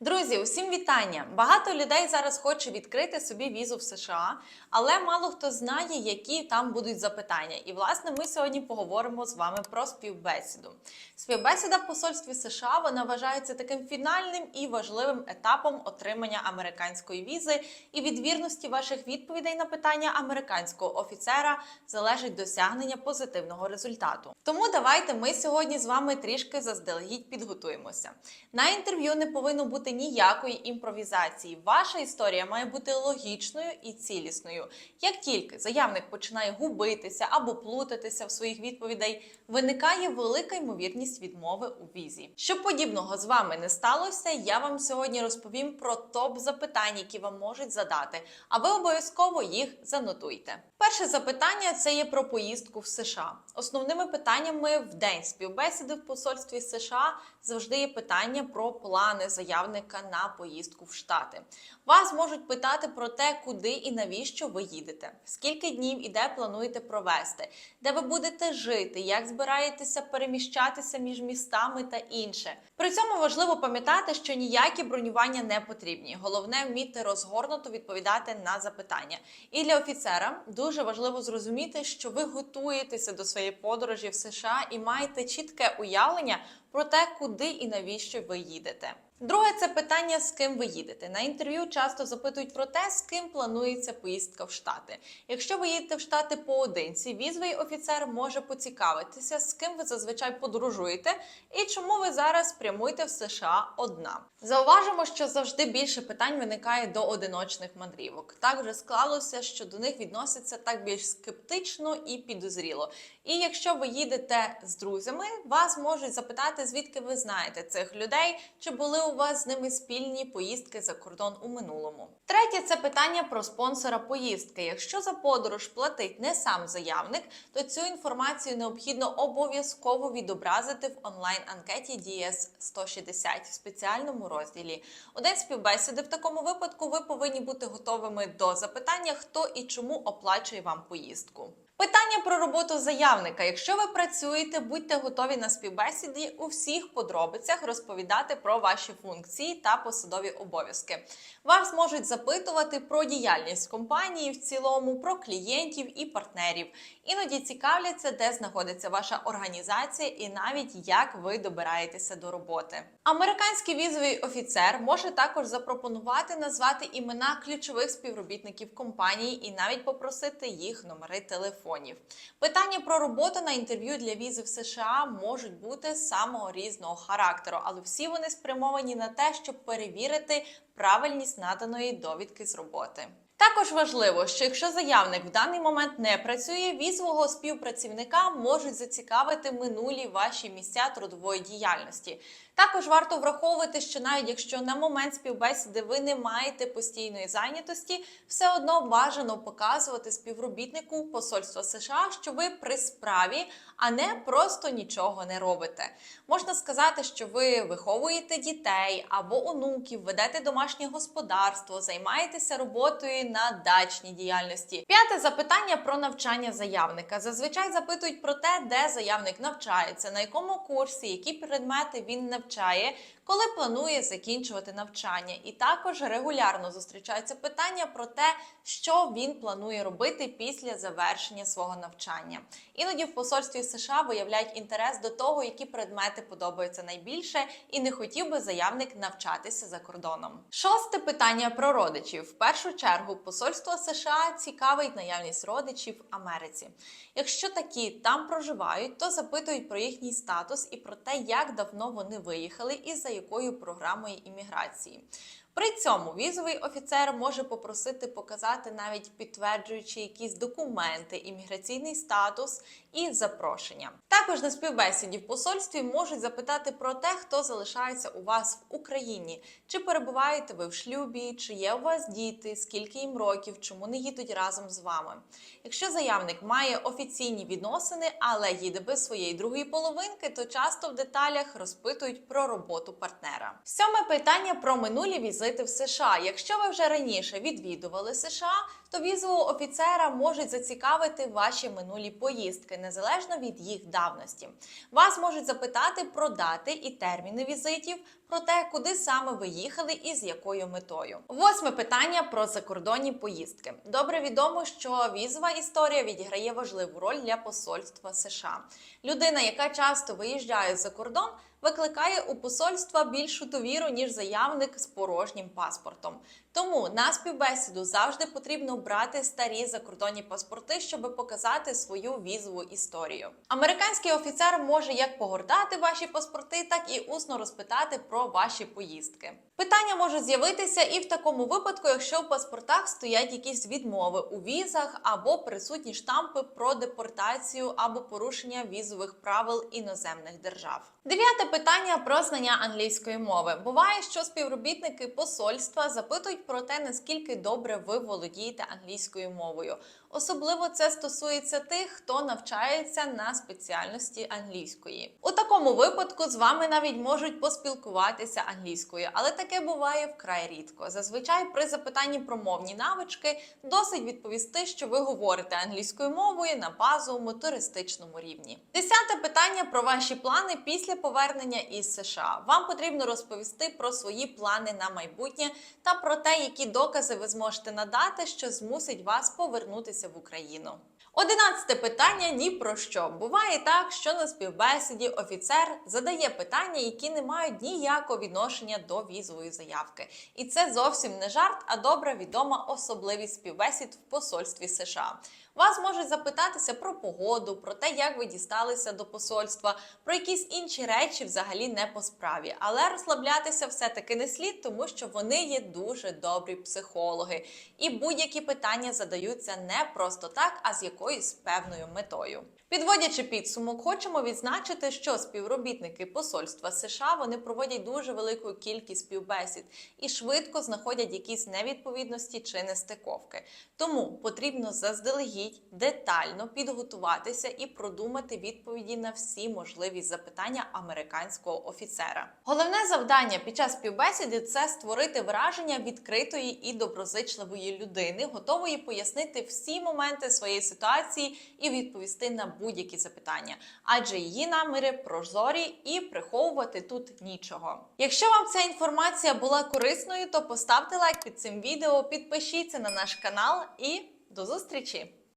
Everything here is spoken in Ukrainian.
Друзі, усім вітання! Багато людей зараз хоче відкрити собі візу в США, але мало хто знає, які там будуть запитання. І власне ми сьогодні поговоримо з вами про співбесіду. Співбесіда в посольстві США вона вважається таким фінальним і важливим етапом отримання американської візи. І від вірності ваших відповідей на питання американського офіцера залежить досягнення позитивного результату. Тому давайте ми сьогодні з вами трішки заздалегідь підготуємося. На інтерв'ю не повинно бути ніякої імпровізації. Ваша історія має бути логічною і цілісною. Як тільки заявник починає губитися або плутатися в своїх відповідей, виникає велика ймовірність відмови у візі. Щоб подібного з вами не сталося, я вам сьогодні розповім про топ запитань, які вам можуть задати, а ви обов'язково їх занотуйте. Перше запитання це є про поїздку в США. Основними питаннями в день співбесіди в посольстві США завжди є питання про плани заявника на поїздку в Штати. Вас можуть питати про те, куди і навіщо ви їдете, скільки днів і де плануєте провести, де ви будете жити, як збираєтеся переміщатися між містами та інше. При цьому важливо пам'ятати, що ніякі бронювання не потрібні. Головне вміти розгорнуто відповідати на запитання. І для офіцера дуже важливо зрозуміти, що ви готуєтеся до своєї подорожі в США і маєте чітке уявлення про те, куди і навіщо ви їдете. Друге, це питання, з ким ви їдете. На інтерв'ю часто запитують про те, з ким планується поїздка в Штати. Якщо ви їдете в Штати поодинці, візовий офіцер може поцікавитися, з ким ви зазвичай подорожуєте і чому ви зараз прямуєте в США одна. Зауважимо, що завжди більше питань виникає до одиночних мандрівок. Так вже склалося, що до них відносяться так більш скептично і підозріло. І якщо ви їдете з друзями, вас можуть запитати, звідки ви знаєте цих людей, чи були у вас з ними спільні поїздки за кордон у минулому. Третє це питання про спонсора поїздки. Якщо за подорож платить не сам заявник, то цю інформацію необхідно обов'язково відобразити в онлайн-анкеті DS 160 в спеціальному розділі. У день співбесіди в такому випадку ви повинні бути готовими до запитання, хто і чому оплачує вам поїздку. Питання про роботу заявника. Якщо ви працюєте, будьте готові на співбесіді у всіх подробицях розповідати про ваші функції та посадові обов'язки. Вас можуть запитувати про діяльність компанії в цілому, про клієнтів і партнерів. Іноді цікавляться, де знаходиться ваша організація, і навіть як ви добираєтеся до роботи. Американський візовий офіцер може також запропонувати назвати імена ключових співробітників компанії і навіть попросити їх номери телефонів. Питання про роботу на інтерв'ю для візи в США можуть бути самого різного характеру, але всі вони спрямовані на те, щоб перевірити правильність наданої довідки з роботи. Також важливо, що якщо заявник в даний момент не працює, візового співпрацівника можуть зацікавити минулі ваші місця трудової діяльності. Також варто враховувати, що навіть якщо на момент співбесіди ви не маєте постійної зайнятості, все одно бажано показувати співробітнику посольства США, що ви при справі, а не просто нічого не робите. Можна сказати, що ви виховуєте дітей або онуків, ведете домашнє господарство, займаєтеся роботою на дачній діяльності. П'яте запитання про навчання заявника. Зазвичай запитують про те, де заявник навчається, на якому курсі, які предмети він навчає, коли планує закінчувати навчання. І також регулярно зустрічаються питання про те, що він планує робити після завершення свого навчання. Іноді в посольстві США виявляють інтерес до того, які предмети подобаються найбільше, і не хотів би заявник навчатися за кордоном. Шосте питання про родичів. В першу чергу посольство США цікавить наявність родичів в Америці. Якщо такі там проживають, то запитують про їхній статус і про те, як давно вони виїхали і за якою програмою імміграції. При цьому візовий офіцер може попросити показати навіть підтверджуючи якісь документи, імміграційний статус і запрошення. Також на співбесіді в посольстві можуть запитати про те, хто залишається у вас в Україні, чи перебуваєте ви в шлюбі, чи є у вас діти, скільки їм років, чому не їдуть разом з вами. Якщо заявник має офіційні відносини, але їде без своєї другої половинки, то часто в деталях розпитують про роботу партнера. Сьоме питання про минулі візити в США. Якщо ви вже раніше відвідували США, то візового офіцера можуть зацікавити ваші минулі поїздки, незалежно від їх давності. Вас можуть запитати про дати і терміни візитів, про те, куди саме ви їхали і з якою метою. Восьме питання про закордонні поїздки. Добре відомо, що візова історія відіграє важливу роль для посольства США. Людина, яка часто виїжджає за кордон, викликає у посольства більшу довіру, ніж заявник з порожнім паспортом. Тому на співбесіду завжди потрібно брати старі закордонні паспорти, щоб показати свою візову історію. Американський офіцер може як погортати ваші паспорти, так і усно розпитати про ваші поїздки. Питання можуть з'явитися і в такому випадку, якщо в паспортах стоять якісь відмови у візах або присутні штампи про депортацію або порушення візових правил іноземних держав. Дев'яте питання про знання англійської мови. Буває, що співробітники посольства запитують про те, наскільки добре ви володієте англійською мовою. Особливо це стосується тих, хто навчається на спеціальності англійської. У такому випадку з вами навіть можуть поспілкуватися англійською, але таке буває вкрай рідко. Зазвичай при запитанні про мовні навички досить відповісти, що ви говорите англійською мовою на базовому туристичному рівні. Десяте питання про ваші плани після повернення із США. Вам потрібно розповісти про свої плани на майбутнє та про те, які докази ви зможете надати, що змусить вас повернутися в Україну. Одинадцяте питання ні про що. Буває так, що на співбесіді офіцер задає питання, які не мають ніякого відношення до візової заявки. І це зовсім не жарт, а добре відома особливість співбесід в посольстві США. Вас можуть запитатися про погоду, про те, як ви дісталися до посольства, про якісь інші речі взагалі не по справі. Але розслаблятися все-таки не слід, тому що вони є дуже добрі психологи. І будь-які питання задаються не просто так, а з якоюсь певною метою. Підводячи підсумок, хочемо відзначити, що співробітники посольства США вони проводять дуже велику кількість співбесід і швидко знаходять якісь невідповідності чи нестиковки. Тому потрібно заздалегідь детально підготуватися і продумати відповіді на всі можливі запитання американського офіцера. Головне завдання під час співбесіди це створити враження відкритої і доброзичливої людини, готової пояснити всі моменти своєї ситуації і відповісти на будь-які запитання, адже її наміри прозорі і приховувати тут нічого. Якщо вам ця інформація була корисною, то поставте лайк під цим відео, підпишіться на наш канал і до зустрічі!